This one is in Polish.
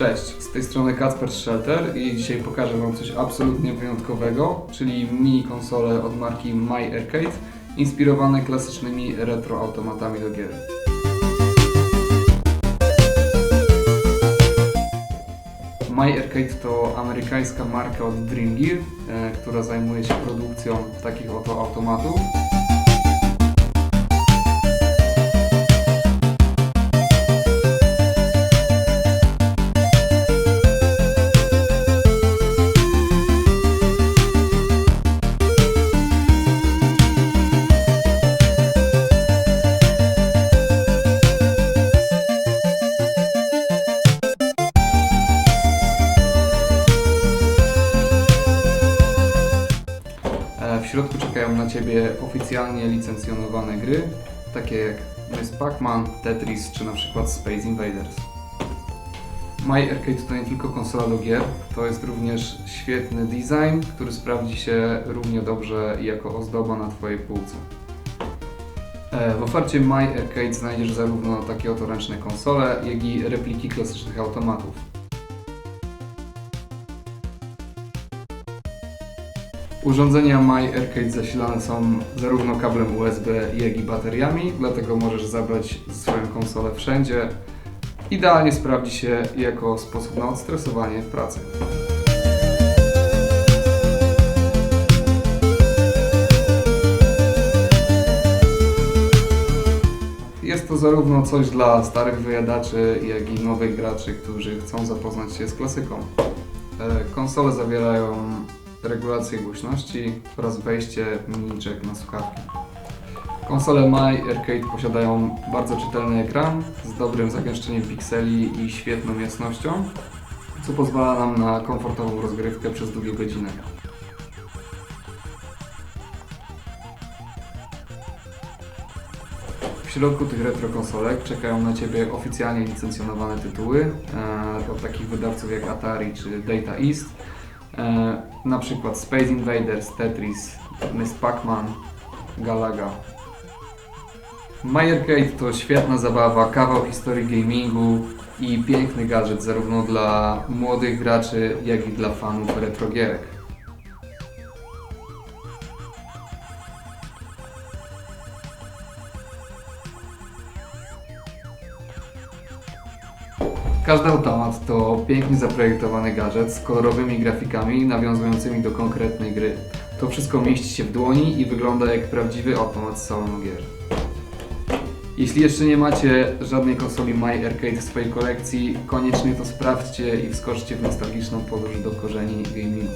Cześć, z tej strony Kacper Shelter i dzisiaj pokażę Wam coś absolutnie wyjątkowego, czyli mini konsole od marki My Arcade, inspirowane klasycznymi retro automatami do gier. My Arcade to amerykańska marka od Dream Gear, e, która zajmuje się produkcją takich oto automatów. Środku czekają na Ciebie oficjalnie licencjonowane gry, takie jak Miss Pac-Man, Tetris czy na przykład Space Invaders. My Arcade to nie tylko konsola do gier, to jest również świetny design, który sprawdzi się równie dobrze jako ozdoba na Twojej półce. E, W ofercie My Arcade znajdziesz zarówno takie oto ręczne konsole, jak i repliki klasycznych automatów. Urządzenia My Arcade zasilane są zarówno kablem USB, jak i bateriami, dlatego możesz zabrać swoją konsolę wszędzie. Idealnie sprawdzi się jako sposób na odstresowanie w pracy. Jest to zarówno coś dla starych wyjadaczy, jak i nowych graczy, którzy chcą zapoznać się z klasyką. E, Konsole zawierają regulację głośności oraz wejście miniczek na słuchawki. Konsole My Arcade posiadają bardzo czytelny ekran z dobrym zagęszczeniem pikseli i świetną jasnością, co pozwala nam na komfortową rozgrywkę przez długie godziny. W środku tych retro konsolek czekają na Ciebie oficjalnie licencjonowane tytuły e, od takich wydawców jak Atari czy Data East. E, na przykład Space Invaders, Tetris, Miss Pac-Man, Galaga. My Arcade to świetna zabawa, kawał historii gamingu i piękny gadżet zarówno dla młodych graczy, jak i dla fanów retro Każdy automat to pięknie zaprojektowany gadżet z kolorowymi grafikami nawiązującymi do konkretnej gry. To wszystko mieści się w dłoni i wygląda jak prawdziwy automat z salonu gier. Jeśli jeszcze nie macie żadnej konsoli My Arcade w swojej kolekcji, koniecznie to sprawdźcie i wskoczcie w nostalgiczną podróż do korzeni gamingu.